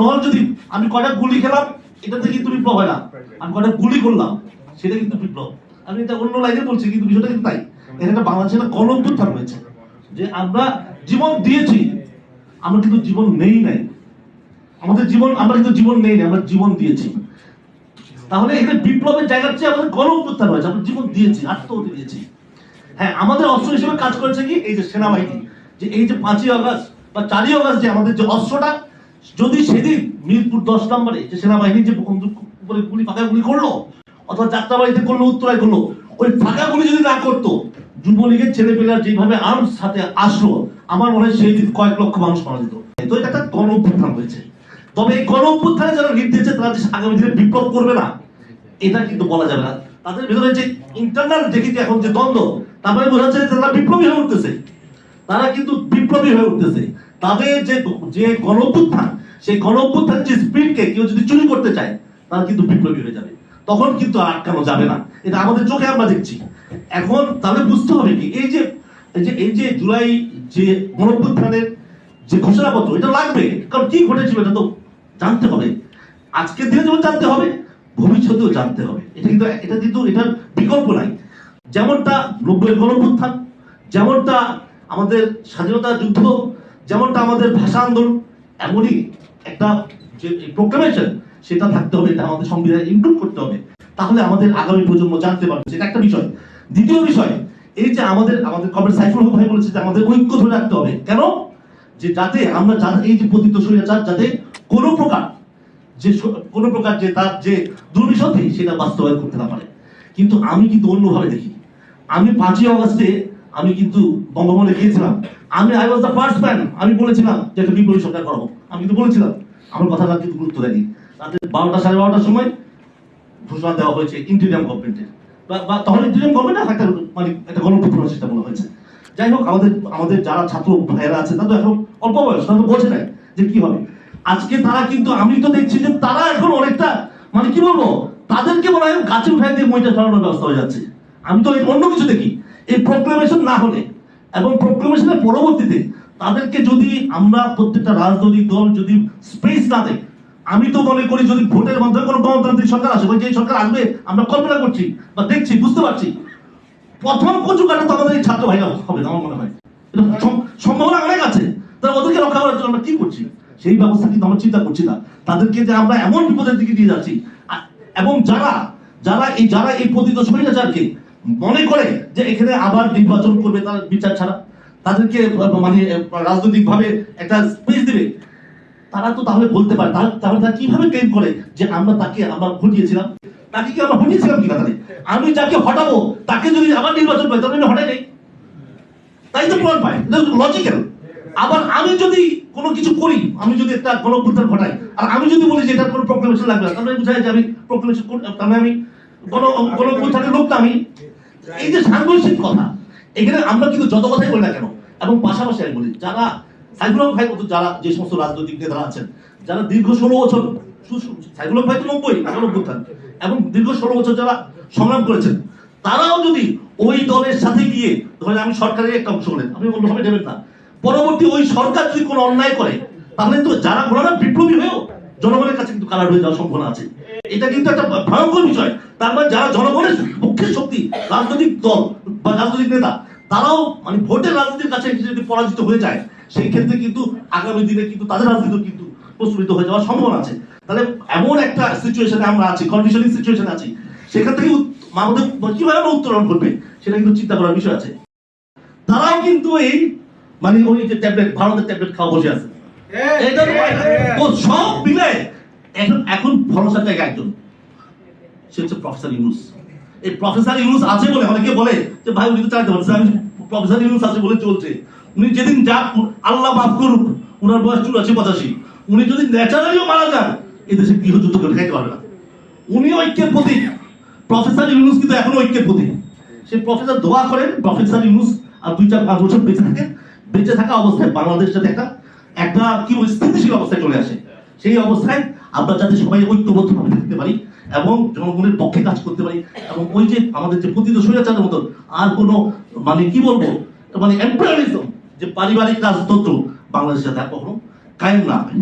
নল যদি আমি কয়টা গুলি খেলাম এটাতে কিন্তু বিপ্লব হয় না। আমি কয়টা গুলি করলাম, সেটা কিন্তু বিপ্লব। আমি এটা অন্য লাইনে বলছি, কিন্তু বিষয়টা কিন্তু তাই। এখানে বাংলাদেশে একটা গণঅভ্যুত্থান হয়েছে যে আমরা জীবন দিয়েছি, আমরা কিন্তু জীবন নেই নাই। আমাদের জীবন, আমরা কিন্তু জীবন নেই নাই, আমরা জীবন দিয়েছি। তাহলে এখানে বিপ্লবের জায়গার চেয়ে আমাদের গণ অভ্যুত্থান হয়েছে আমরা জীবন দিয়েছি আত্মহতি দিয়েছি। হ্যাঁ আমাদের অস্ত্র হিসেবে কাজ করেছে কি? এই যে সেনাবাহিনী, যে এই যে পাঁচই আগস্ট বা চারই আগস্ট যে আমাদের যে অস্ত্রটা যদি সেদিন মিরপুর দশ নম্বরে যে সেনাবাহিনী যে উপরে গুলি, ফাঁকা গুলি করল, অথবা যাত্রাবাড়িতে করল, উত্তরায় করল, ওই ফাঁকা গুলি যদি না করতো, যুবলীগের ছেলেপেলেরা যেভাবে আর্মস সাথে আসলো, আমার মনে হয় সেই দিন কয়েক লক্ষ মানুষ মারা যেত। তো এটা একটা গণ অভ্যুত্থান হয়েছে। তবে এই গণ অভ্যুত্থানে যারা লিড দিয়েছে তারা যে আগামী দিনে বিপ্লব করবে না। এটা কিন্তু বলা যাবে না। তাদের ভিতরে যে ইন্টারনাল দেখি এখন যে দ্বন্দ্ব তারপরে বোঝা যাচ্ছে তারা বিপ্লবী হয়ে উঠতেছে। তারা কিন্তু বিপ্লবী হয়ে উঠতেছে। তাদের যে যে গণঅভ্যুত্থান, সেই গণঅভ্যুত্থান যে স্পিডকে কেউ যদি চুরি করতে চায়, তারা কিন্তু বিপ্লবী হয়ে যাবে। তখন কিন্তু আটকানো যাবে না। এটা আমাদের চোখে আমরা দেখছি। এখন তাহলে বুঝতে হবে কি, এই যে এই যে জুলাই যে গণঅভ্যুত্থানের যে ঘোষণাপত্র, এটা লাগবে। কারণ কি ঘটেছিল এটা তো জানতে হবে। আজকের দিনে যেমন জানতে হবে, ভবিষ্যতেও জানতে হবে। এটা কিন্তু এটা কিন্তু, এটার বিকল্প নাই। যেমনটা নব্বই গণঅভ্যুত্থান, যেমনটা আমাদের স্বাধীনতা যুদ্ধ যেমনটা আমাদের ভাষা আন্দোলন, এমনই একটা যে প্রোক্লামেশন সেটা থাকতে হবে, এটা আমাদের সংবিধানে ইনক্লুড করতে হবে। তাহলে আমাদের আগামী প্রজন্ম জানতে পারবে, সেটা একটা বিষয়। দ্বিতীয় বিষয়, এই যে আমাদের আমাদের কমরেড সাইফুল হক ভাই বলেছে যে আমাদের ঐক্য ধরে রাখতে হবে। কেন? যে যাতে আমরা এই যে পতিত স্বৈরাচার যাতে কোনো প্রকার যে কোনো প্রকার যে তার যে দুর্বিসন্ধি সেটা বাস্তবায়ন করতে না পারে। কিন্তু আমি কিন্তু অন্যভাবে দেখি। আমি পাঁচই অগস্টে আমি কিন্তু বঙ্গভবনে গিয়েছিলাম। আমি I was the first man আমি বলেছিলাম যে একটা বিপ্লবী সরকার করাবো। আমি কিন্তু বলেছিলাম। আমার কথাটা কিন্তু গুরুত্ব দেয়নি। তাদের বারোটা সাড়ে বারোটার সময় ঘোষণা দেওয়া হয়েছে ইন্টিরিয়াম গভর্নমেন্টের বা- তখন ইন্টিরিয়াম গভর্নমেন্ট একটা মানে একটা গণপ্রতিরোধ চেষ্টা বলা হয়েছে। যাই হোক, আমাদের আমাদের যারা ছাত্র ভাইয়েরা আছে, তারা তো এখন অল্প বয়স, তারা তো বোঝে নাই যে কি হবে। আজকে তারা কিন্তু, আমি তো দেখছি যে তারা এখন অনেকটা মানে কি বলব, তাদেরকে মনে হয় গাছে উঠাই দিয়ে মইটা সরানোর ব্যবস্থা হয়ে যাচ্ছে। আমি তো অন্য কিছু দেখি। এই প্রোক্লেমেশন না হলে এবং প্রোক্লেমেশনের পরবর্তীতে তাদেরকে যদি আমরা প্রত্যেকটা রাজনৈতিক দল যদি স্পেস না দেয়, আমি তো মনে করি যদি ভোটের মাধ্যমে কোনো গণতান্ত্রিক সরকার আসে যে সরকার আসবে, আমরা কল্পনা করছি বা দেখছি, বুঝতে পারছি, প্রথম কচু কাটা তো আমাদের ছাত্র ভাইরা হবে আমার মনে হয়। সম্ভাবনা অনেক আছে তাহলে ওদেরকে রক্ষা করার জন্য আমরা কি করছি? সেই ব্যবস্থা কিন্তু আমরা চিন্তা করছি না। তাদেরকে যে আমরা এমন বিপদের দিকে দিয়ে যাচ্ছি এবং যারা যারা এই যারা এই পতিত স্বৈরাচারকে মনে করে যে এখানে আবার নির্বাচন করবে তার বিচার ছাড়া? তাদেরকে মানে রাজনৈতিক ভাবে একটা স্পেস দেবে। তারা তো তাহলে বলতে পারে, তাহলে তারা কীভাবে ক্লেম করে যে আমরা তাকে, আমরা হটিয়েছিলাম তাকে কি আমরা হটিয়েছিলাম কিনা তাহলে আমি যাকে হটাবো, তাকে যদি আবার নির্বাচন পাই তাহলে হটাই নেই। তাই তো প্রমাণ পায়। লজিক্যাল আবার আমি যদি কোনো কিছু করি, আমি যদি একটা গণঅভ্যুত্থান ঘটাই, আর আমি যদি বলি যে এটার কোনো প্রোক্লেমেশন লাগবে না, তাহলে বুঝায় যে আমি প্রোক্লেমেশন তাহলে আমি গণ গণঅভ্যুত্থানের লোক না আমি। এই যে সাংঘর্ষিক কথা, এখানে আমরা কিন্তু যত কথাই বলি না কেন, এবং পাশাপাশি আমি বলি, যারা সাইফুল ভাই মতো যারা যে সমস্ত রাজনৈতিক নেতারা আছেন, যারা দীর্ঘ ষোলো বছর সাইফুল ভাই তো নব্বই গণঅভ্যুত্থান এবং দীর্ঘ ষোলো বছর যারা সংগ্রাম করেছেন, তারাও যদি ওই দলের সাথে গিয়ে, ধরেন আমি সরকারের একটা অংশ হলেন আমি অন্যভাবে নেবেন না, পরবর্তী ওই সরকার যদি কোনো অন্যায় করে, তাহলে তো যারা ঘোড়ারা বিপ্লবী হয়েও জনগণের কাছে কিন্তু কালার হয়ে যাওয়ার সম্ভাবনা আছে। এটা কিন্তু একটা ভয়ঙ্কর বিষয়। তার মানে যারা জনগণের পক্ষের শক্তি রাজনৈতিক দল বা রাজনৈতিক নেতা তারাও মানে ভোটের রাজনীতির কাছে যদি পরাজিত হয়ে যায় সেই ক্ষেত্রে কিন্তু আগামী দিনে কিন্তু তাদের রাজনীতি কিন্তু প্রস্ফুটিত হয়ে যাওয়ার সম্ভাবনা আছে। তাহলে এমন একটা সিচুয়েশনে আমরা আছি কন্ডিশনিং সিচুয়েশনে আছি সেখান থেকে আমাদের কীভাবে আমরা উত্তরণ করবে সেটা কিন্তু চিন্তা করার বিষয় আছে। তারাও কিন্তু এই মানে ওই যে ট্যাবলেট ভারতের ট্যাবলেট খাওয়া বসে আছে। এটা পায় না। ও সব মিলে এখন এখন ভরসা জায়গা একজন। সে হচ্ছে প্রফেসর ইউনুস। এই প্রফেসর ইউনুস আছে বলে অনেকে বলে যে, ভাই, উনি তো চাইতে পারছে আমি প্রফেসর ইউনুস আছে বলে চলছে। উনি যেদিন যাক, আল্লাহ মাফ করুক, উনার বয়স পঁচাশি। উনি যদি ন্যাচারালিও মারা যান, এই দেশে গৃহযুদ্ধ করে খাইতে পারবে না। উনি ঐক্যের প্রফেসর ইউনুস কিন্তু এখনও ঐক্যের প্রতীক। সে প্রফেসর দোয়া করেন, প্রফেসর ইউনুস আর দুই, চার, পাঁচ বছর বেঁচে থাকেন। বেঁচে থাকা অবস্থায় বাংলাদেশ একটা একটা কি স্থিতিশীল অবস্থায় চলে আসে। সেই অবস্থায় আমরা যাতে সবাই ঐক্যবদ্ধভাবে থাকতে পারি এবং জনগণের পক্ষে কাজ করতে পারি এবং ওই যে আমাদের যে পতিত স্বৈরাচারের মতন আর কোনো মানে কি বলব মানে এমপ্লয়ারিজম যে পারিবারিক রাজতন্ত্র বাংলাদেশে যাতে কখনো কায়েম না হয়।